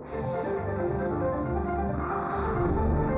Thank you.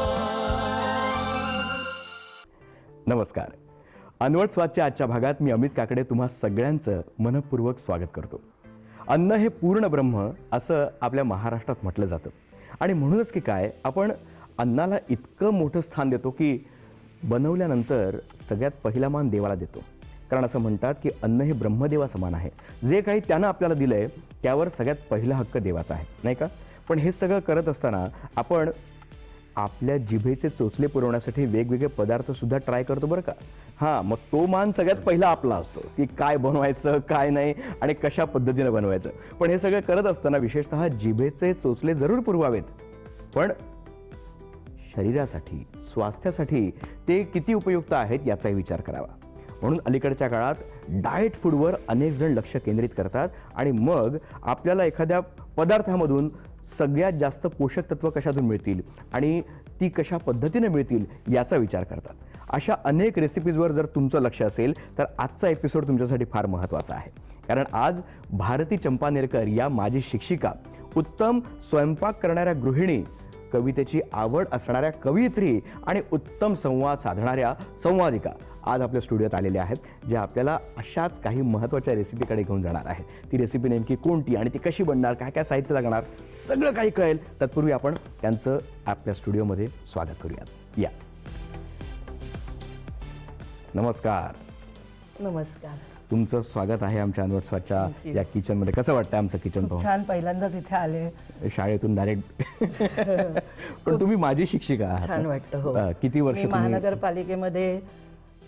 नमस्कार. अनवट स्वादच्या आजच्या भागात मी अमित काकडे तुम्हा सगळ्यांचं मनपूर्वक स्वागत करतो. अन्न हे पूर्ण ब्रह्म असं आपल्या महाराष्ट्रात म्हटलं जातं. आणि म्हणूनच की काय आपण अन्नाला इतकं मोठं स्थान देतो की बनवल्यानंतर सगळ्यात पहिला मान देवाला देतो. कारण असं म्हणतात की अन्न हे ब्रह्मदेवा समान आहे. जे काही त्यानं आपल्याला दिलं आहे त्यावर सगळ्यात पहिला हक्क देवाचा आहे. नाही का? पण हे सगळं करत असताना आपण आपल्या जिभेचे चोचले पुरवण्यासाठी वेगवेगळे पदार्थ सुद्धा ट्राय करतो बरं का? हां मग तो मान सगळ्यात पहिला आपला असतो की काय बनवायचं काय नाही आणि कशा पद्धतीनं बनवायचं. पण हे सगळं करत असताना विशेषतः जिभेचे चोचले जरूर पुरवावेत. पण शरीरासाठी स्वास्थ्यासाठी ते किती उपयुक्त आहेत याचाही विचार करावा. म्हणून अलीकडच्या काळात डाएट फूडवर अनेक जण लक्ष केंद्रित करतात आणि मग आपल्याला एखाद्या पदार्थामधून सगळ्यात जास्त पोषक तत्व कशातून मिळतील आणि ती कशा पद्धतीने मिळतील याचा विचार करतात. अशा अनेक रेसिपीजवर जर तुमचं लक्ष असेल तर आजचा एपिसोड तुमच्यासाठी फार महत्त्वाचा आहे. कारण आज भारती चंपानेरकर या माझी शिक्षिका उत्तम स्वयंपाक करणाऱ्या गृहिणी कवितेची आवड असणाऱ्या कवयित्री आणि उत्तम संवाद साधणाऱ्या संवादिका आज आपल्या स्टुडिओत आलेल्या आहेत ज्या आपल्याला अशाच काही महत्त्वाच्या रेसिपीकडे घेऊन जाणार आहेत. ती रेसिपी नेमकी कोणती आणि ती कशी बनणार काय काय साहित्य लागणार सगळं काही कळेल. तत्पूर्वी आपण त्यांचं आपल्या स्टुडिओमध्ये स्वागत करूयात. या. नमस्कार. नमस्कार. तुमचं स्वागत आहे आमच्या you. या किचनमध्ये. कसं वाटतं आमचं किचन खूप पाहून? छान पहिल्यांदाच इथे आले. शाळेतून डायरेक्ट पण तुम्ही माझी शिक्षिका आहात. छान ना? वाटतं हो. अं, किती वर्ष तुम्ही महानगरपालिकेमध्ये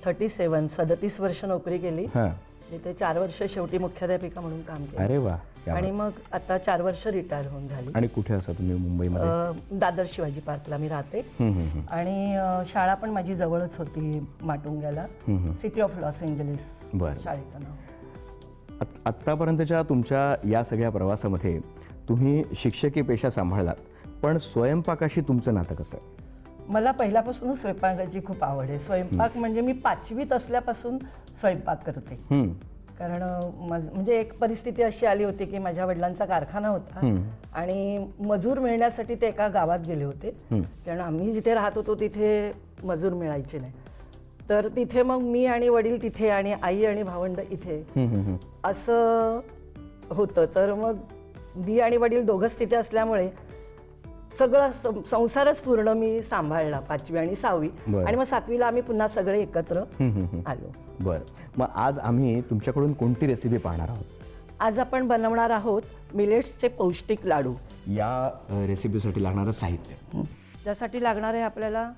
थर्टी सेवन सदतीस वर्ष नोकरी केली. हां. तिथे चार वर्ष शेवटी मुख्याध्यापिका म्हणून काम केलं. अरे वा क्या आणि. मग आता चार वर्ष रिटायर होऊन झाली. आणि कुठे असता तुम्ही मुंबईमध्ये? अं, दादर शिवाजी पार्कला मी राहते. हम्म, हम्म, हम्म. आणि अं, शाळा पण माझी जवळच होती माटुंग्याला. हम्म, हम्म. सिटी ऑफ लॉस एंजलिस बरं. शाळेचं नाव. आत- आत्तापर्यंतच्या तुमच्या या सगळ्या प्रवासामध्ये तुम्ही शिक्षकी पेशा सांभाळलात पण स्वयंपाकाशी तुमचं नातं कसं आहे? मला पहिल्यापासूनच स्वयंपाकाची खूप आवड आहे. स्वयंपाक म्हणजे मी पाचवीत असल्यापासून स्वयंपाक करते. हम्म, कारण अ, मज- म्हणजे एक परिस्थिती अशी आली होती की माझ्या वडिलांचा कारखाना होता हम्म. आणि मजूर मिळण्यासाठी ते एका गावात गेले होते. हम्म. कारण आम्ही जिथे राहत होतो तिथे मजूर मिळायचे नाही. तर तिथे मग मी आणि वडील तिथे आणि आई आणि भावंड इथे. असं होतं. तर मग मी आणि वडील दोघंच तिथे असल्यामुळे सगळं संसारच पूर्ण मी सांभाळला पाचवी आणि सहावी. आणि मग सातवीला आम्ही पुन्हा सगळे एकत्र. आलो. बरं. मग आज आम्ही तुमच्याकडून कोणती रेसिपी पाहणार आहोत? आज आपण बनवणार आहोत मिलेट्सचे पौष्टिक लाडू. या रेसिपीसाठी लागणारं साहित्य. त्यासाठी लागणार आहे आपल्याला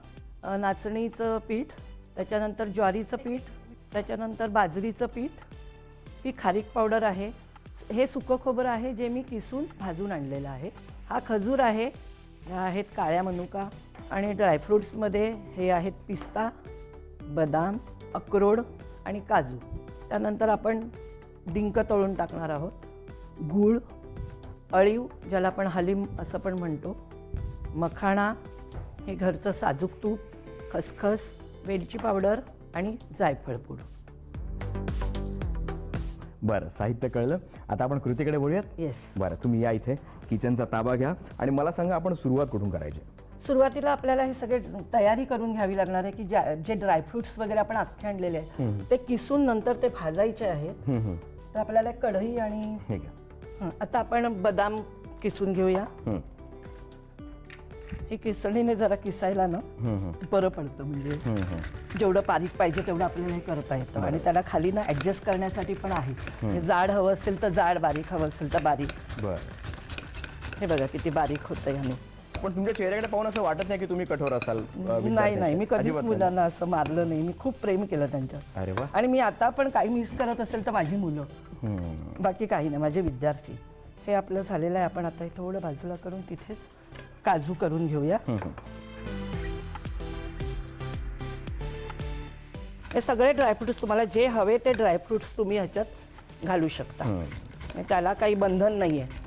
नाचणीचं पीठ त्याच्यानंतर ज्वारीचं पीठ त्याच्यानंतर बाजरीचं पीठ. ही खारीक पावडर आहे. हे सुकं खोबरं आहे जे मी किसून भाजून आणलेलं आहे. हा खजूर आहे. ह्या आहेत काळ्या मनुका आणि ड्रायफ्रूट्समध्ये हे आहेत पिस्ता बदाम अक्रोड आणि काजू. त्यानंतर आपण डिंक तळून टाकणार आहोत. गूळ अळीव ज्याला आपण हलीम असं पण म्हणतो. मखाणा हे घरचं साजूक तूप खसखस वेलची पावडर आणि जायफळ पूड. बरं साहित्य कळलं. आता आपण कृतीकडे बोलूयात येस बरं तुम्ही या इथे. किचनचा ताबा घ्या. आणि मला सांगा आपण सुरुवात कुठून करायची? सुरुवातीला आपल्याला हे सगळे तयारी करून घ्यावी लागणार आहे की ज्या जे ड्रायफ्रुट्स वगैरे आपण अख्खे आणलेले आहेत ते किसून नंतर ते भाजायचे आहेत. तर आपल्याला कढई आणि हे घ्या. आता आपण बदाम किसून घेऊया. हे किसणीने जरा किसायला ना बरं पडतं म्हणजे. जेवढं बारीक पाहिजे तेवढं आपल्याला हे करता येतं. आणि त्याला खाली ना ॲडजस्ट करण्यासाठी पण आहे. म्हणजे जाड हवं असेल तर जाड बारीक हवं असेल तर बारीक. बरं. हे बघा किती बारीक होतं याने. पण तुमच्या चेहऱ्याकडे पाहून असं वाटत नाही की तुम्ही कठोर असाल अ, नाही. नाही मी कधीच अजिबात नाही. मुलांना असं मारलं नाही. मी खूप प्रेम केलं त्यांच्यावर. अरे वा. आणि मी आता पण काही मिस करत असेल तर माझी मुलं. हम्म. बाकी काही नाही माझे विद्यार्थी. हे आपलं झालेलं आहे. आपण आता हे थोडं बाजूला करून तिथेच काजू करून घेऊया. हे सगळे ड्रायफ्रुट्स तुम्हाला जे हवे ते ड्रायफ्रुट्स तुम्ही ह्याच्यात घालू शकता. त्याला काही बंधन नाही आहे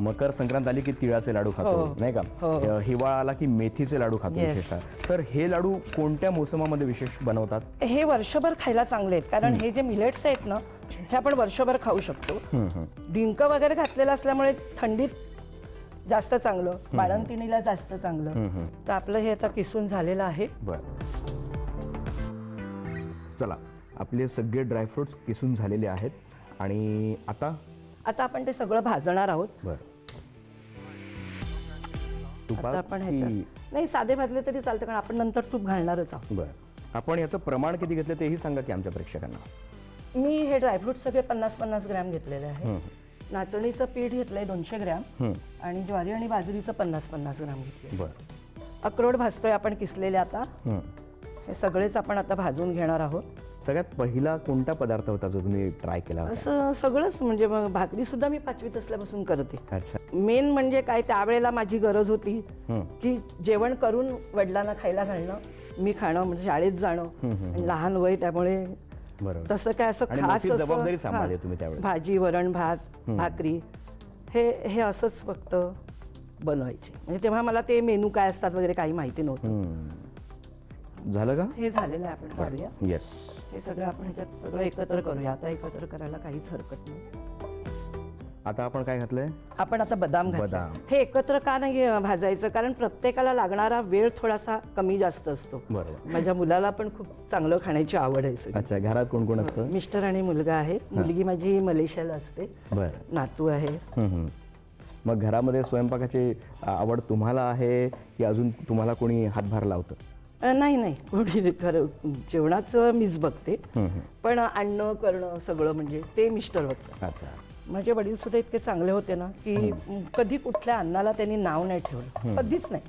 मकर संक्रांत आली की तिळाचे लाडू खातो हो. नाही का? हो. हिवाळा आला की मेथीचे लाडू खातो. विशेषतः. तर हे लाडू कोणत्या मोसमामध्ये विशेष बनवतात? हे वर्षभर खायला चांगले आहेत कारण हे जे मिलेट्स आहेत ना हे आपण वर्षभर खाऊ शकतो. डिंक वगैरे घातलेलं असल्यामुळे थंडीत जास्त चांगलं बाळंतिणीला जास्त चांगलं. तर आपलं हे आता किसून झालेलं आहे. बर. चला आपले सगळे ड्रायफ्रुट्स किसून झालेले आहेत आणि आता? आता आपण ते सगळं भाजणार आहोत. बर. आता तुपात आपण की ह्याच्यात नाही साधे भाजले तरी चालतं कारण आपण नंतर तूप घालणारच आहोत. बर. आपण याचं प्रमाण किती घेतलं तेही सांगा की आमच्या प्रेक्षकांना. मी हे ड्रायफ्रूट सगळे पन्नास पन्नास ग्रॅम घेतलेले आहे. हम्म. नाचणीचं पीठ घेतलंय दोनशे ग्रॅम. आणि ज्वारी आणि बाजरीचं पन्नास पन्नास ग्रॅम घेतले बर. अक्रोड भाजतोय आपण किसलेले आता. हे सगळेच आपण आता भाजून घेणार आहोत. सगळ्यात पहिला कोणता पदार्थ होता जो तुम्ही ट्राय केला असं सगळंच म्हणजे मग भाकरी सुद्धा मी पाचवीत असल्यापासून करते मेन म्हणजे काय त्यावेळेला माझी गरज होती. की जेवण करून वडिलांना खायला घालणं मी खाणं म्हणजे शाळेत जाणं लहान वय त्यामुळे बरोबर. तसं काय असं आणि खास मोठी असं- जबाबदारी हां. सांभाळली तुम्ही त्यावेळेस. भाजी वरण भात भाकरी हे हे असंच फक्त बनवायचे. म्हणजे तेव्हा मला ते मेनू काय असतात वगैरे काही माहिती नव्हतं. झालं का? हे झालेलं आहे आपण. काढूया येस हे सगळं आपण ह्याच्यात सगळं एकत्र करूया. आता एकत्र करायला काहीच हरकत नाही. आता आपण काय घातलंय? आपण आता बदाम घातले. बदाम. हे एकत्र का नाही भाजायचं? कारण प्रत्येकाला लागणारा वेळ थोडासा कमी जास्त असतो. बरोबर. माझ्या मुलाला पण खूप चांगलं खाण्याची आवड आहे सगळी. अच्छा घरात कोण कोण असतं? मिस्टर आणि मुलगा आहे. मुलगी माझी मलेशियाला असते. बरं. नातू आहे. मग घरामध्ये स्वयंपाकाची आवड तुम्हाला आहे की अजून तुम्हाला कोणी हातभार लावतं? अं, नाही नाही. कोणी खरं जेवणाचं मीच बघते. पण आणणं करणं सगळं म्हणजे ते मिस्टर बघतात. अच्छा. माझे वडील सुद्धा इतके चांगले होते ना की कधी कुठल्या अन्नाला त्यांनी नाव नाही ठेवलं. कधीच नाही.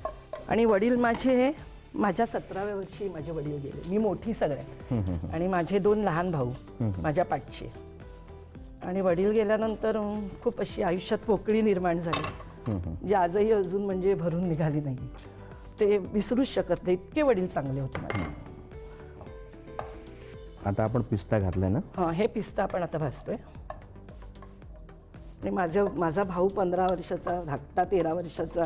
आणि वडील माझे माझ्या सतराव्या वर्षी माझे वडील गेले. मी मोठी सगळ्यात आणि माझे दोन लहान भाऊ माझ्या पाठचे. आणि वडील गेल्यानंतर खूप अशी आयुष्यात पोकळी निर्माण झाली. जी आजही अजून म्हणजे भरून निघाली नाही ते विसरूच शकत नाही. इतके वडील चांगले होते माझे. आता आपण पिस्ता घातलाय ना? हां हे पिस्ता आपण आता भाजतोय. आणि माझं माझा भाऊ पंधरा वर्षाचा धाकटा तेरा वर्षाचा.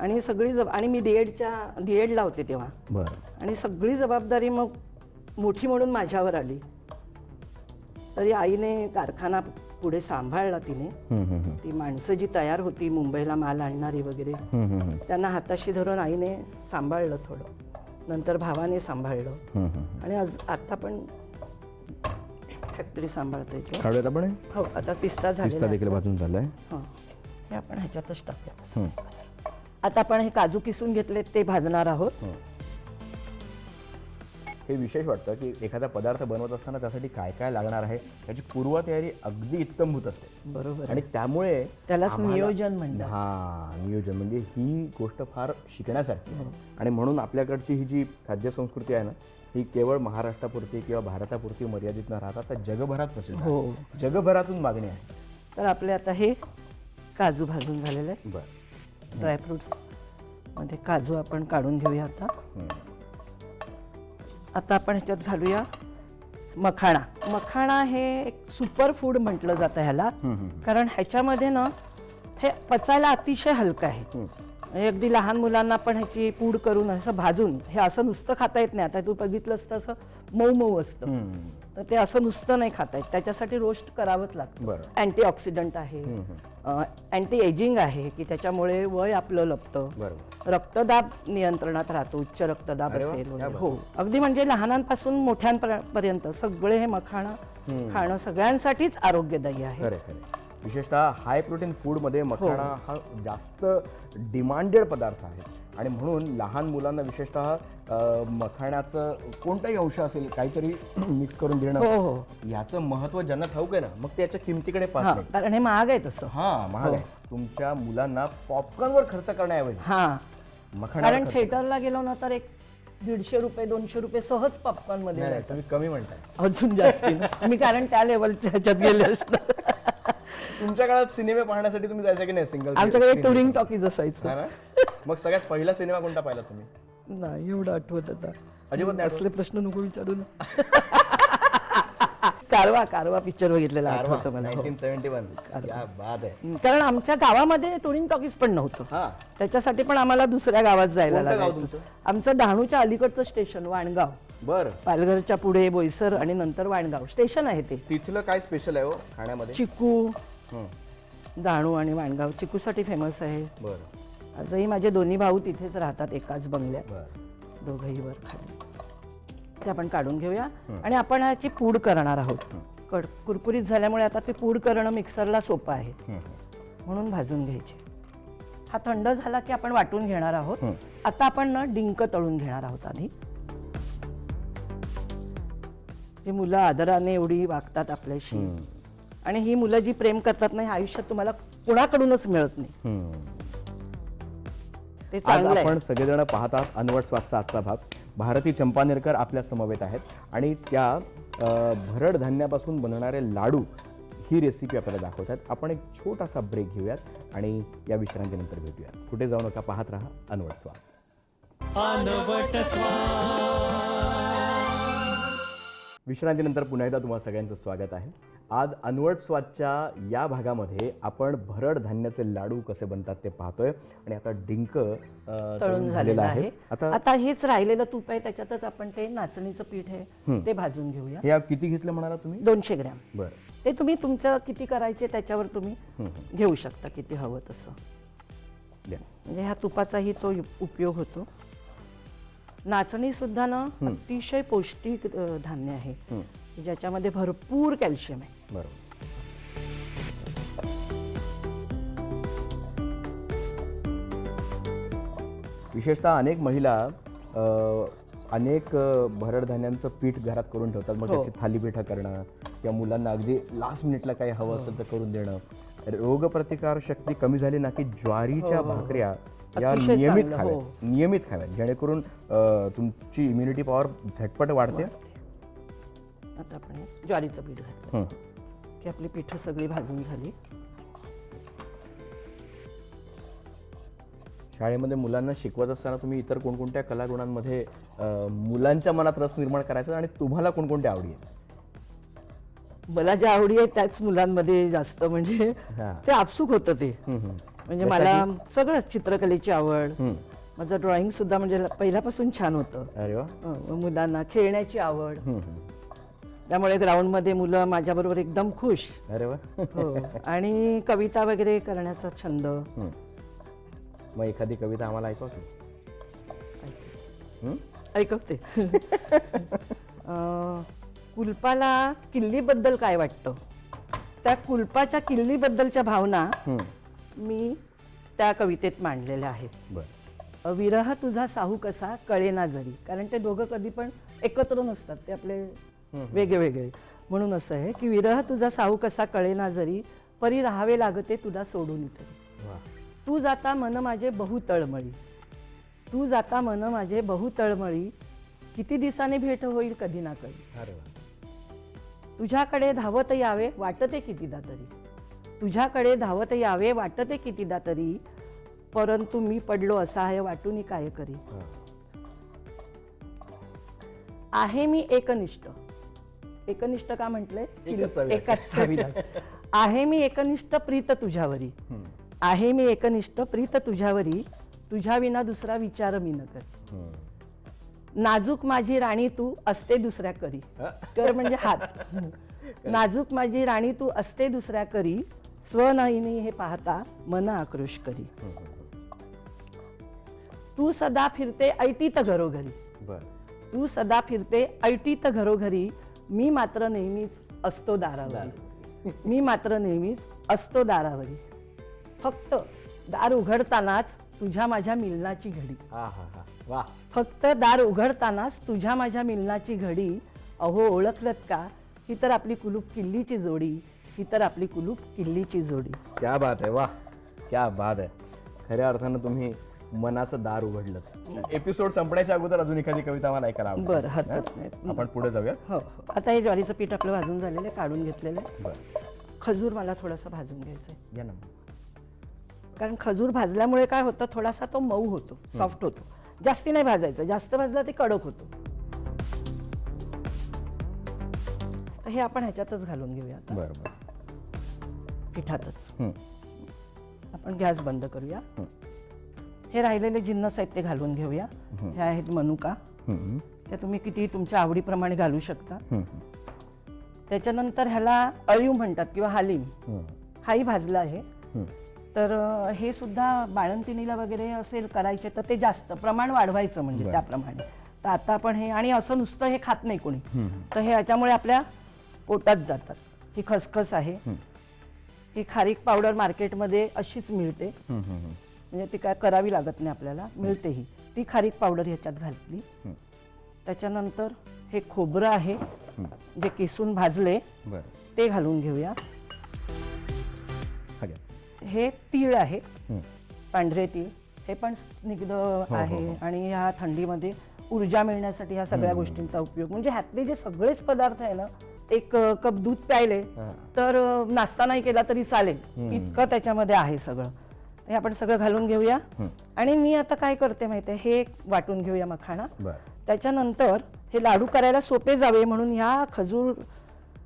आणि सगळी जब आणि मी डी एडच्या डी एडला होते तेव्हा आणि सगळी जबाबदारी मग मोठी म्हणून माझ्यावर आली तरी आईने कारखाना पुढे सांभाळला तिने. ती माणसं जी तयार होती मुंबईला माल आणणारी वगैरे. त्यांना हाताशी धरून आईने सांभाळलं थोडं नंतर भावाने सांभाळलं. आणि आज आता पण फॅक्टरी काढूयात आपण हे? हो आता पिस्ता पिस्ता झालेला देखील भाजून झालाय. हां. हे आपण ह्याच्यातच टाकूया. आता आपण हे काजू किसून घेतले ते भाजणार आहोत. हे. विशेष वाटतं की एखादा पदार्थ बनवत असताना त्यासाठी काय काय लागणार आहे त्याची पूर्वतयारी अगदी इत्तमभूत असते. बरोबर आणि त्यामुळे त्यालाच आम्हाला- नियोजन म्हणतात. हा नियोजन म्हणजे ही गोष्ट फार शिकण्यासारखी आहे. आणि म्हणून आपल्याकडची ही जी खाद्यसंस्कृती आहे ना ही केवळ महाराष्ट्रापुरती किंवा भारतापुरती मर्यादित न राहता तर जगभरात प्रसिद्ध. हो. जगभरातून मागणी आहे. तर आपले आता हे काजू भाजून झालेले आहे बरं. ड्रायफ्रुट्समध्ये काजू आपण काढून घेऊया आता. आता आपण ह्याच्यात घालूया मखाणा. मखाणा हे एक सुपर फूड म्हटलं जातं ह्याला. कारण ह्याच्यामध्ये ना हे पचायला अतिशय हलकं आहे. अगदी लहान मुलांना पण ह्याची पूड करून असं भाजून हे असं नुसतं खाता येत नाही. आता तू बघितलंस तर असं मऊ मऊ असतं. तर ते असं नुसतं नाही खाता येत. त्याच्यासाठी रोस्ट करावंच लागतं. बरं. अँटीऑक्सिडंट आहे. अँटी एजिंग आहे की त्याच्यामुळे वय आपलं लपतं. रक्तदाब नियंत्रणात राहतो उच्च रक्तदाब असेल. हो. अगदी म्हणजे लहानांपासून मोठ्यांपर्यंत सगळे हे मखाणा खाणं सगळ्यांसाठीच आरोग्यदायी आहे. विशेषतः हाय प्रोटीन फूडमध्ये मखाणा हा. जास्त डिमांडेड पदार्थ आहे. आणि म्हणून लहान मुलांना विशेषतः मखाण्याचं कोणताही अंश असेल काहीतरी मिक्स करून हो देणं हो. याचं महत्त्व ज्यांना ठाऊक आहे ना. मग त्याच्या किमतीकडे हा पाहत नाही. कारण हे महाग आहे तसं. हा महाग आहे. तुमच्या मुलांना पॉपकॉर्नवर खर्च करण्याऐवजी. हा. मखाणावर कारण थिएटरला गेलो ना तर एक दीडशे रुपये दोनशे रुपये सहज पॉपकॉर्नमध्ये. तुम्ही कमी म्हणताय. अजून जास्ती. मी कारण त्या लेवलच्या ह्याच्यात गेले असणार. तुमच्या काळात सिनेमे पाहण्यासाठी तुम्ही जायचं की नाही सिंगल आमच्याकडे टुरिंग टॉकीज असायचं. ना? मग सगळ्यात पहिला सिनेमा कोणता पाहिला तुम्ही? नाही एवढं आठवत आता. अजिबात नाही असले प्रश्न नको विचारू ना कारवा कारवा पिक्चर बघितलेला आठवतं मला. हो. नाईन्टीन सेव्हन्टी वन क्या बात आहे. हम्म, कारण आमच्या गावामध्ये टुरिंग टॉकीज पण नव्हतं. हा. त्याच्यासाठी पण आम्हाला दुसऱ्या गावात जायला कोणतं गाव लागायचं. तुमचं? आमचं डहाणूच्या अलीकडचं स्टेशन वाणगाव. बर. पालघरच्या पुढे बोईसर आणि नंतर वाणगाव. स्टेशन आहे ते. तिथलं काय स्पेशल आहे हो खाण्यामध्ये चिकू डहाणू आणि वाणगाव चिकूसाठी फेमस आहे. बरं. आजही माझे दोन्ही भाऊ तिथेच राहतात एकाच बंगल्यात. बरं. दोघंही वर खाली. ते आपण काढून घेऊया. आणि आपण ह्याची पूड करणार आहोत. कड कुरकुरीत झाल्यामुळे आता ते पूड करणं मिक्सरला सोपं आहे. हं, म्हणून भाजून घ्यायची. हा थंड झाला की आपण वाटून घेणार आहोत. आता आपण ना डिंक तळून घेणार आहोत आधी. जी मुलं आदराने एवढी वागतात आपल्याशी. हं, आणि ही मुलं जी प्रेम करतात ना हे आयुष्यात तुम्हाला कुणाकडूनच मिळत नाही. ते आज चांगलं आहे. आपण सगळेजण पाहतात अनवट स्वादचा आजचा भाग. भारती चंपानेरकर आपल्या समवेत आहेत. आणि त्या अ, भरड धान्यापासून बनणारे लाडू ही रेसिपी आपल्याला दाखवतात. आपण एक छोटासा ब्रेक घेऊयात आणि या विश्रांतीनंतर भेटूयात. कुठे जाऊ नका पाहत राहा अनवट स्वाद. अनवट विश्रांतीनंतर पुन्हा एकदा तुम्हाला सगळ्यांचं स्वागत आहे. आज अनवट स्वादच्या या भागामध्ये आपण भरड धान्याचे लाडू कसे बनतात ते पाहतोय. आणि आता डिंक तळून झालेलं आहे. आता आता हेच राहिलेलं तूप आहे त्याच्यातच आपण ते नाचणीचं पीठ आहे ते भाजून घेऊया. हे किती घेतलं म्हणाला तुम्ही? दोनशे ग्रॅम. बरं. ते तुम्ही तुमचं किती करायचे त्याच्यावर तुम्ही. घेऊ शकता किती हवं तसं. म्हणजे ह्या तुपाचाही तो उप- उपयोग होतो. नाचणी सुद्धा ना अतिशय पौष्टिक धान्य आहे. ज्याच्यामध्ये भरपूर कॅल्शियम आहे. बरोबर. विशेषतः अनेक महिला अनेक अ, भरड धान्यांचं पीठ घरात करून ठेवतात. मग हो. त्याची थालीपीठं करणं किंवा मुलांना अगदी लास्ट मिनिटला काही हवं असेल तर करून देणं. रोगप्रतिकार शक्ती कमी झाली ना की ज्वारीच्या भाकऱ्या या हो, नियमित खाव्यात हो. नियमित खाव्यात जेणेकरून तुमची इम्युनिटी पॉवर झटपट वाढते. आता आपण ज्वारीचं पीठ घातलं हं. की आपली पिठं सगळी भाजून झाली शाळेमध्ये मुलांना शिकवत असताना तुम्ही इतर कोणकोणत्या कलागुणांमध्ये अ, मुलांच्या मनात रस निर्माण करायचा आणि तुम्हाला कोणकोणत्या आवडी आहेत मला ज्या आवडी आहेत त्याच मुलांमध्ये जास्त म्हणजे हा. ते आपसूक होतं ते. म्हणजे मला सगळंच चित्रकलेची आवड. माझं ड्रॉइंग सुद्धा म्हणजे पहिल्यापासून छान होतं अरे वा अं, मुलांना खेळण्याची आवड. त्यामुळे ग्राउंडमध्ये मुलं माझ्याबरोबर एकदम खुश. अरे वा. हो. आणि कविता वगैरे करण्याचा छंद. हं. मग एखादी कविता आम्हाला? ऐकवते. अं, कुलपाला किल्लीबद्दल काय वाटतं? त्या कुलपाच्या किल्लीबद्दलच्या भावना. मी त्या कवितेत मांडलेल्या आहेत. बरं. विरह तुझा साहू कसा कळेना जरी. कारण ते दोघं कधी पण एकत्र नसतात. ते आपले वेगळे वेगळे. म्हणून असं आहे की विरह तुझा साहू कसा कळेना जरी परी राहावे लागते तुला सोडून इथे. तू जाता मन माझे बहु तळमळी. तू जाता मन माझे बहु तळमळी. किती दिवसाने भेट होईल कधी ना कधी. तुझ्याकडे धावत यावे वाटते कितीदा तरी. तुझ्याकडे धावत यावे वाटते कितीदा तरी. परंतु मी पडलो असहाय वाटून काय करी. आहे मी एकनिष्ठ. एकनिष्ठ का म्हटलंय? एकच आहे. मी एकनिष्ठ प्रीत तुझ्यावरी. आहे मी एकनिष्ठ प्रीत तुझ्यावरी तुझ्या विना दुसरा विचार मी न कर. नाजूक माझी राणी तू असते दुसऱ्या करी. कर म्हणजे हात. नाजूक माझी राणी तू असते दुसऱ्या करी स्वनयनी हे पाहता मन आक्रोश करी. तू सदा फिरते ऐटीत घरोघरी. तू सदा फिरते ऐटीत घरोघरी मी मात्र नेहमीच असतो दारावरी. मी मात्र नेहमीच असतो दारावरी. फक्त दार उघडतानाच तुझ्या माझ्या मिलनाची घडी. हा हा हा. वा. फक्त दार उघडतानाच तुझ्या माझ्या मिलनाची घडी. अहो ओळखलत का? ही तर आपली कुलूप किल्लीची जोडी. ही तर आपली कुलूप किल्लीची जोडी. क्या बात आहे वा. क्या बात आहे. खऱ्या अर्थानं तुम्ही मनाचं दार उघडलं एपिसोड संपण्याच्या अगोदर अजून एखादी कविता मला ऐकायला आवडेल. बरं हरकत? नाही. आपण पुढे जाऊया हो हो. आता हे ज्वारीचं पीठ आपलं भाजून झालेलं आहे काढून घेतलेलं आहे. बरं. खजूर मला थोडंसं भाजून घ्यायचं आहे या ना कारण खजूर भाजल्यामुळे काय होतं थोडासा तो मऊ होतो सॉफ्ट होतो. जास्ती नाही भाजायचं जास्त भाजला ते कडक होतो. तर हे आपण ह्याच्यातच घालून घेऊया आता. बरं बरं. पिठातच. हं. आपण गॅस बंद करूया. हं. हे राहिलेले जिन्नस आहेत ते घालून घेऊया हे आहेत मनुका. त्या तुम्ही किती तुमच्या आवडीप्रमाणे घालू शकता. त्याच्यानंतर ह्याला अळीव म्हणतात किंवा हालीम. हाही भाजलं आहे हं. तर हे सुद्धा बाळंतिणीला वगैरे असेल करायचे तर ते जास्त प्रमाण वाढवायचं म्हणजे. त्याप्रमाणे तर आता आपण हे आणि असं नुसतं हे खात नाही कोणी. तर हे याच्यामुळे आपल्या पोटात जातात ही खसखस आहे हं. खारीक पावडर मार्केटमध्ये अशीच मिळते. म्हणजे ती काय करावी लागत नाही आपल्याला मिळते ही ती खारीक पावडर ह्याच्यात घातली हं. त्याच्यानंतर हे खोबरं आहे हं. जे किसून भाजले ते घालून घेऊया हा. हे तीळ आहे हं. पांढरे तीळ हे पण स्निग्ध हो, आहे हो. आणि ह्या थंडीमध्ये ऊर्जा मिळण्यासाठी ह्या सगळ्या गोष्टींचा उपयोग म्हणजे ह्यातले जे सगळेच पदार्थ आहे ना एक कप दूध प्यायले हा. तर नाश्ता नाही केला तरी चालेल. इतकं त्याच्यामध्ये आहे सगळं हे आपण सगळं घालून घेऊया. आणि मी आता काय करते माहिती आहे हे वाटून घेऊया मखाणा. त्याच्यानंतर हे लाडू करायला सोपे जावे म्हणून ह्या खजूर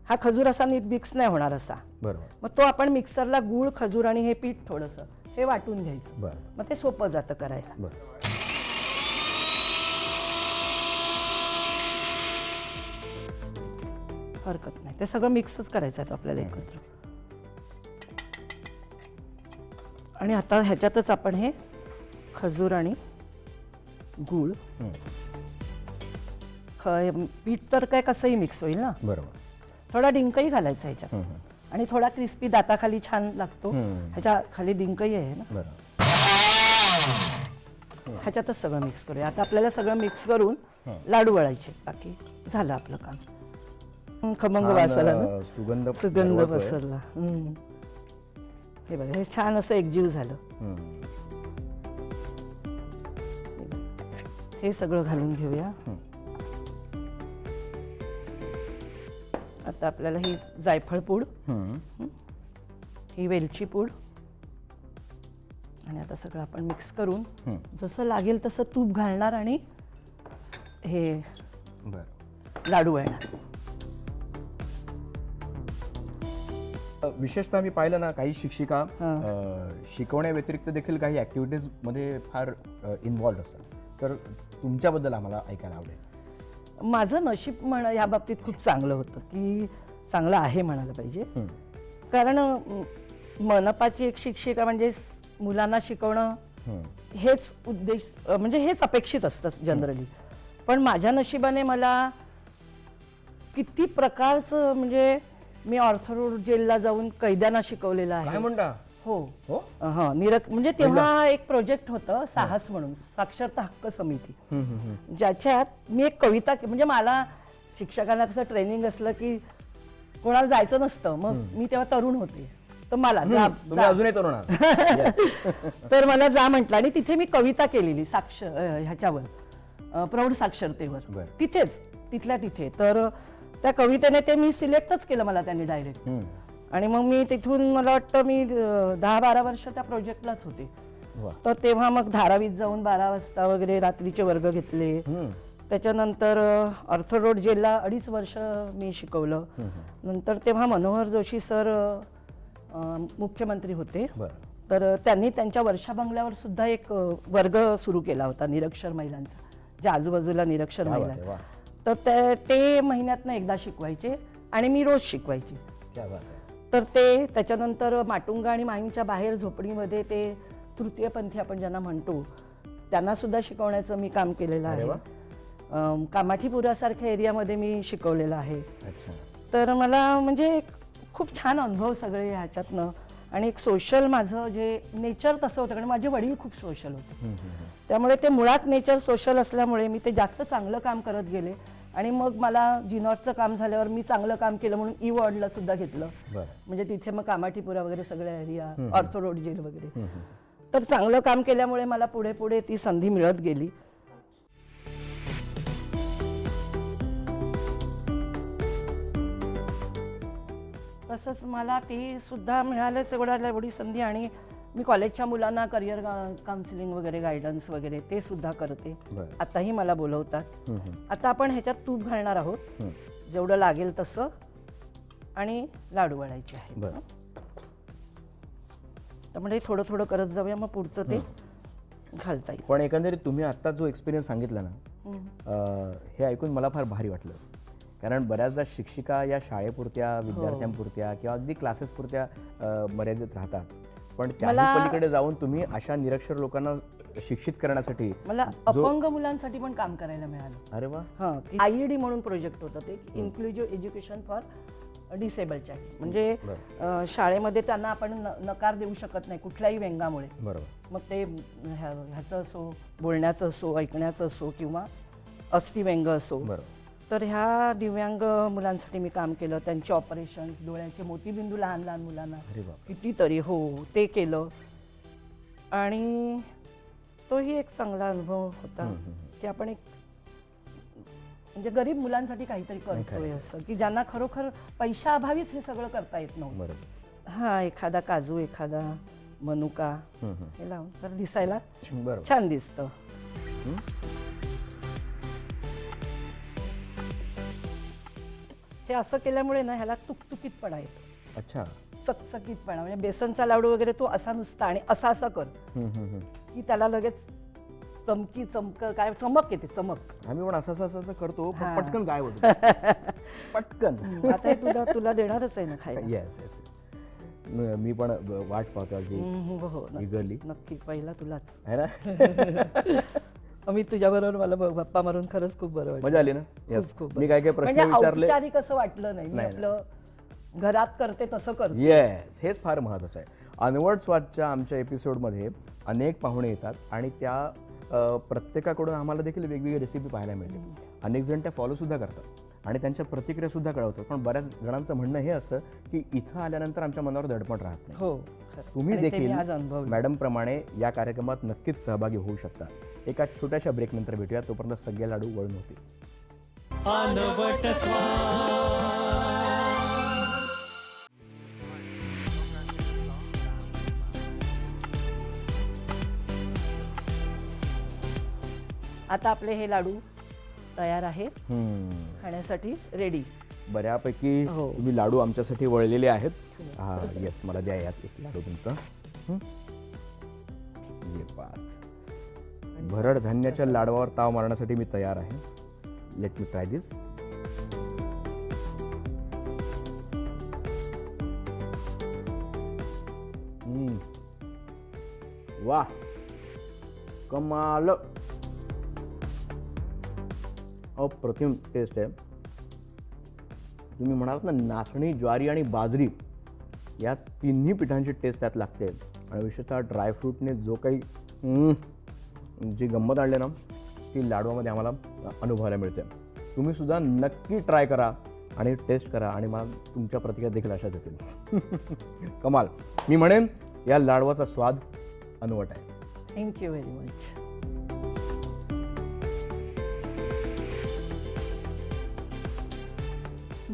हा खजूर असा नीट मिक्स नाही होणार असा. मग तो आपण मिक्सरला गूळ खजूर आणि हे पीठ थोडंसं हे वाटून घ्यायचं. मग ते सोपं जातं करायला. हरकत नाही. ते सगळं मिक्सच करायचं आहे आपल्याला एकत्र. आणि आता ह्याच्यातच आपण हे खजूर आणि गूळ. ख पीठ तर काय कसंही मिक्स होईल ना. बरोबर. थोडा डिंकही घालायचा ह्याच्यात. आणि थोडा क्रिस्पी दाताखाली छान लागतो. ह्याच्या खाली डिंकही आहे ना. ह्याच्यातच सगळं मिक्स करूया. आता आपल्याला सगळं मिक्स करून. लाडू वळायचे. बाकी झालं आपलं काम. खमंग वासाला सुगंध सुगंध दरवळतोय. हं. बघा हे छान असं एकजीव झालं हं. सगळं घालून घेऊया. आता आपल्याला ही जायफळ पूड हं. वेलची पूड आणि आता सगळं आपण मिक्स करून. जसं लागेल तसं तूप घालणार आणि हे बरं लाडू वळणार विशेषतः मी पाहिलं ना काही शिक्षिका हां. अ, शिकवण्या व्यतिरिक्त देखील काही ऍक्टिव्हिटीजमध्ये फार इन्व्हॉल्ड असतात तर तुमच्याबद्दल आम्हाला ऐकायला आवडेल माझं नशीब म्हण या बाबतीत खूप चांगलं होतं की चांगलं आहे म्हणायला पाहिजे. कारण मनपाची एक शिक्षिका म्हणजे मुलांना शिकवणं. हेच उद्देश म्हणजे हेच अपेक्षित असतं जनरली पण माझ्या नशिबाने मला किती प्रकारचं म्हणजे मी ऑर्थोरोड जेलला जाऊन कैद्यांना शिकवलेलं काय आहे म्हणता? हो. हो? हा निरक म्हणजे तेव्हा एक प्रोजेक्ट होतं साहस म्हणून साक्षरता हक्क समिती. ज्याच्यात मी एक कविता के- म्हणजे मला शिक्षकांना कसं ट्रेनिंग असलं की कोणाला जायचं नसतं मग मी तेव्हा तरुण होते. तर मला जा- तुम्ही जा. अजूनही तरुण आहात. Yes. तर मला जा म्हटलं आणि तिथे मी कविता केलेली साक्ष अं, ह्याच्यावर अं, प्रौढ साक्षरतेवर. बरं. तिथेच तिथल्या तिथे. तर त्या कवितेने ते मी सिलेक्टच केलं मला त्यांनी डायरेक्ट. आणि मग मी तिथून मला वाटतं मी दहा बारा वर्ष त्या प्रोजेक्टलाच होते. तर तेव्हा मग धारावीत जाऊन बारा वाजता वगैरे रात्रीचे वर्ग घेतले. त्याच्यानंतर ऑर्थो रोड जेलला अडीच वर्ष मी शिकवलं. नंतर तेव्हा मनोहर जोशी सर मुख्यमंत्री होते तर त्यांनी त्यांच्या वर्षा बंगल्यावर सुद्धा एक वर्ग सुरू केला होता निरक्षर महिलांचा ज्या आजूबाजूला निरक्षर महिला. तर ते ते महिन्यातनं एकदा शिकवायचे आणि मी रोज शिकवायची क्या बात आहे. तर ते त्याच्यानंतर माटुंगा आणि माहीमच्या बाहेर झोपडीमध्ये ते तृतीयपंथी आपण ज्यांना म्हणतो त्यांना सुद्धा शिकवण्याचं मी काम केलेलं अरे आहे वा. अम, कामाठीपुरासारख्या एरियामध्ये मी शिकवलेलं आहे अच्छा तर मला म्हणजे एक खूप छान अनुभव सगळे ह्याच्यातनं आणि एक सोशल माझं जे नेचर तसं होतं कारण माझे वडील खूप सोशल होते. त्यामुळे ते मुळात नेचर सोशल असल्यामुळे मी ते जास्त चांगलं काम करत गेले आणि मग मला जिनॉटचं काम झाल्यावर मी चांगलं काम केलं म्हणून ई वॉर्डला सुद्धा घेतलं. म्हणजे तिथे मग कामाठीपुरा वगैरे सगळ्या एरिया ऑर्थो रोड जेल वगैरे. तर चांगलं काम केल्यामुळे मला पुढे पुढे ती संधी मिळत गेली. तसंच मला ते सुद्धा मिळालंच एवढा एवढी संधी आणि मी कॉलेजच्या मुलांना करिअर काउन्सिलिंग वगैरे गायडन्स वगैरे ते सुद्धा करते. बरं. आताही मला बोलवतात. हम्म, हम्म, आता आपण ह्याच्यात तूप घालणार आहोत. हम्म. जेवढं लागेल तसं आणि लाडू वळायचे आहेत. बरं. त्यामुळे थोडं थोडं करत जाऊया मग पुढचं ते घालता येईल. पण एकंदरीत तुम्ही आत्ता जो एक्सपिरियन्स सांगितला ना हम्म. अं, हे ऐकून मला फार भारी वाटलं. कारण बऱ्याचदा शिक्षिका या शाळेपुरत्या विद्यार्थ्यांपुरत्या किंवा अगदी क्लासेसपुरत्या अं, मर्यादित राहतात. पण त्याही मला- पलीकडे जाऊन तुम्ही अशा निरक्षर लोकांना शिक्षित करण्यासाठी मला अपंग मुलांसाठी पण काम करायला मिळालं. अरे वा. हां आय म्हणून प्रोजेक्ट होतं ते inclusive education for disable child म्हणजे शाळेमध्ये त्यांना आपण नकार देऊ शकत नाही कुठल्याही व्यंगामुळे. बरोबर. मग ते ह्या- ह्याचं असो बोलण्याचं असो ऐकण्याचं असो किंवा अस्थिव्यंग असो बरोबर. तर ह्या दिव्यांग मुलांसाठी मी काम केलं. त्यांचे ऑपरेशन्स डोळ्याचे मोतीबिंदू लहान लहान मुलांना. अरे बाप कितीतरी हो ते केलं. आणि तोही एक चांगला अनुभव होता हम्म, हम्म, की आपण एक म्हणजे गरीब मुलांसाठी काहीतरी करतोय असं की ज्यांना खरोखर पैशाअभावीच हे सगळं करता येत नव्हतं. बरोबर. हा एखादा काजू एखादा मनुका हम्म, हम्म. हे लावून तर दिसायला बरोबर. छान दिसतं. हे असं केल्यामुळे ना ह्याला तुकतुकीतपणा येतो. अच्छा. चकचकीतपणा म्हणजे बेसनचा लाडू वगैरे तो असा नुसता आणि असा असा कर हम्म, हम्म, हम्म. की त्याला लगेच चमकी चमक काय चमक येते चमक. आम्ही पण असं असं असं असं करतो पण हा. पटकन काय होतं. पटकन. आता हे तुला तुला देणारच आहे ना खायला. येस येस मी पण वाट पाहतो अगदी हम्म, हो, हो नक्की. इगरली नक्की पहिला तुलाच. आहे ना? अमित तुझ्या बरोबर मला ब- गप्पा मारून खरंच खूप बरं वाटलं. मजा आली ना? येस खूप मी काय काय प्रश्न म्हणजे विचारले? औपचारिक असं वाटलं नाही. मी नाही, आपलं घरात करते तसं करते. येस हेच फार महत्त्वाचं आहे. अनवट स्वादच्या आमच्या एपिसोडमध्ये अनेक पाहुणे येतात आणि त्या अ, प्रत्येकाकडून आम्हाला देखील वेगवेगळी रेसिपी पाहायला मिळते. अनेक जण त्या फॉलोसुद्धा करतात आणि त्यांच्या प्रतिक्रियासुद्धा कळवतात. पण बऱ्याच जणांचं म्हणणं हे असतं की इथं आल्यानंतर आमच्या मनावर दडपण राहत नाही. हो. तुम्ही देखील मॅडम प्रमाणे या कार्यक्रमात नक्कीच सहभागी होऊ शकता. एका छोट्याशा ब्रेक नंतर भेटूया. तोपर्यंत सगळे लाडू वळून होते आता आपले हे लाडू तयार आहेत. हम्म. खाण्यासाठी रेडी बऱ्यापैकी हो. तुम्ही लाडू आमच्यासाठी वळलेले आहेत. हा. येस मला द्या यात एक लाडू तुमचा. हं? ये भरड धान्याच्या लाडवावर ताव मारण्यासाठी मी तयार आहे. लेट मी ट्राय दिस वा कमाल. अप्रतिम टेस्ट आहे. तुम्ही म्हणालात ना नाचणी ज्वारी आणि बाजरी या तिन्ही पिठांची टेस्ट त्यात लागते. आणि विशेषतः ड्रायफ्रूटने जो काही जी गंमत आणली ना ती लाडवामध्ये आम्हाला अनुभवायला मिळते. तुम्ही सुद्धा नक्की ट्राय करा आणि टेस्ट करा आणि मला तुमच्या प्रतिक्रिया देखील अशा देतील. कमाल. मी म्हणेन या लाडवाचा स्वाद अनवट आहे. थँक्यू व्हेरी मच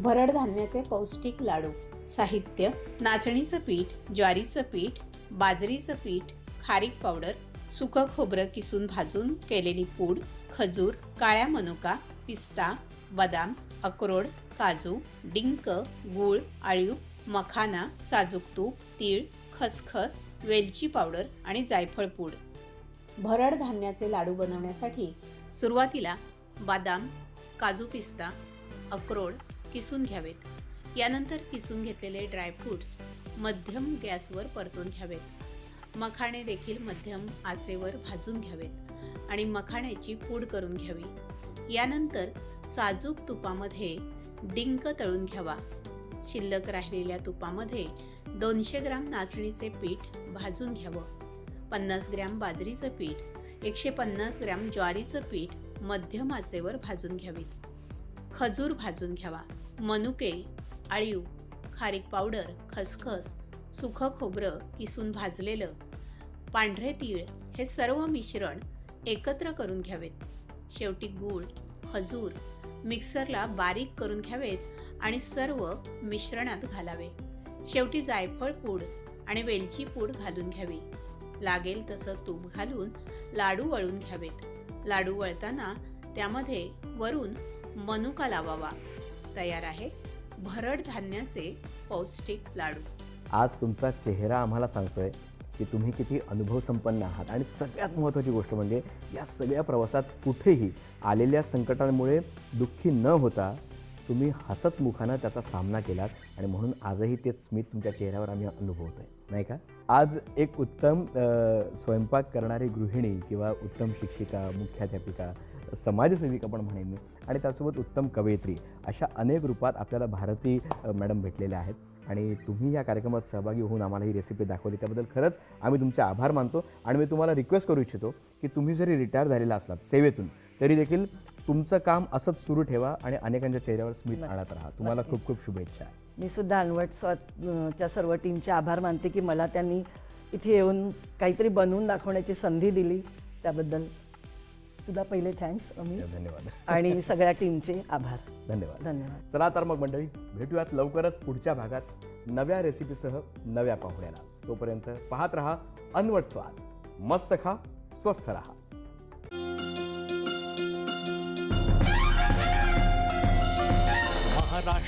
भरड धान्याचे पौष्टिक लाडू साहित्य नाचणीचं पीठ ज्वारीचं पीठ बाजरीचं पीठ खारीक पावडर सुकं खोबरं किसून भाजून केलेली पूड खजूर काळ्या मनुका पिस्ता बदाम अक्रोड काजू डिंक गूळ आळीव मखाना साजूक तूप तीळ खसखस वेलची पावडर आणि जायफळ पूड. भरड धान्याचे लाडू बनवण्यासाठी सुरुवातीला बदाम काजू पिस्ता अक्रोड किसून घ्यावेत. यानंतर किसून घेतलेले ड्रायफ्रूट्स मध्यम गॅसवर परतून घ्यावेत. मखाणे देखील मध्यम आचेवर भाजून घ्यावेत आणि मखाण्याची पूड करून घ्यावी. यानंतर साजूक तुपामध्ये डिंक तळून घ्यावा. शिल्लक राहिलेल्या तुपामध्ये दोनशे ग्राम नाचणीचे पीठ भाजून घ्यावं. पन्नास ग्रॅम बाजरीचं पीठ एकशे पन्नास ग्रॅम ज्वारीचं पीठ मध्यम आचेवर भाजून घ्यावीत. खजूर भाजून घ्यावा. मनुके आळीव खारीक पावडर खसखस सुखं खोबरं किसून भाजलेलं पांढरे तीळ हे सर्व मिश्रण एकत्र करून घ्यावेत. शेवटी गूळ खजूर मिक्सरला बारीक करून घ्यावेत आणि सर्व मिश्रणात घालावे. शेवटी जायफळ पूड आणि वेलची पूड घालून घ्यावी. लागेल तसं तूप घालून लाडू वळून घ्यावेत. लाडू वळताना त्यामध्ये वरून मनुका लावावा. तयार आहे भरड धान्याचे पौष्टिक लाडू. आज तुमचा चेहरा आम्हाला सांगतोय की तुम्ही किती अनुभव संपन्न आहात. आणि सगळ्यात महत्त्वाची गोष्ट म्हणजे या सगळ्या प्रवासात कुठेही आलेल्या संकटांमुळे दुःखी न होता तुम्ही हसत मुखानं त्याचा सामना केलात. आणि म्हणून आजही तेच स्मित तुमच्या चेहऱ्यावर आम्ही अनुभवतोय. नाही का? आज एक उत्तम स्वयंपाक करणारी गृहिणी किंवा उत्तम शिक्षिका मुख्याध्यापिका समाजसेविका पण म्हणेन मी आणि त्यासोबत उत्तम कवयित्री अशा अनेक रूपात आपल्याला भारती मॅडम भेटलेल्या आहेत. आणि तुम्ही या कार्यक्रमात सहभागी होऊन आम्हाला ही रेसिपी दाखवली. त्याबद्दल खरंच आम्ही तुमचे आभार मानतो आणि मी तुम्हाला रिक्वेस्ट करू इच्छितो की तुम्ही जरी रिटायर झालेला असलात सेवेतून तरी देखील तुमचं काम असंच सुरू ठेवा आणि अनेकांच्या चेहऱ्यावर स्मित. आणत राहा. तुम्हाला. खूप खूप शुभेच्छा. मी सुद्धा अनवट च्या सर्व टीमचे आभार मानते की मला त्यांनी इथे येऊन काहीतरी बनवून दाखवण्याची संधी दिली. त्याबद्दल तुला पहिले थँक्स अमित. धन्यवाद. आणि सगळ्या टीमचे आभार. धन्यवाद. धन्यवाद. चला तर मग मंडळी भेटूयात लवकरच पुढच्या भागात नव्या रेसिपीसह नव्या पाहुण्याला तोपर्यंत पाहत रहा अनवट स्वाद. मस्त खा स्वस्थ रहा.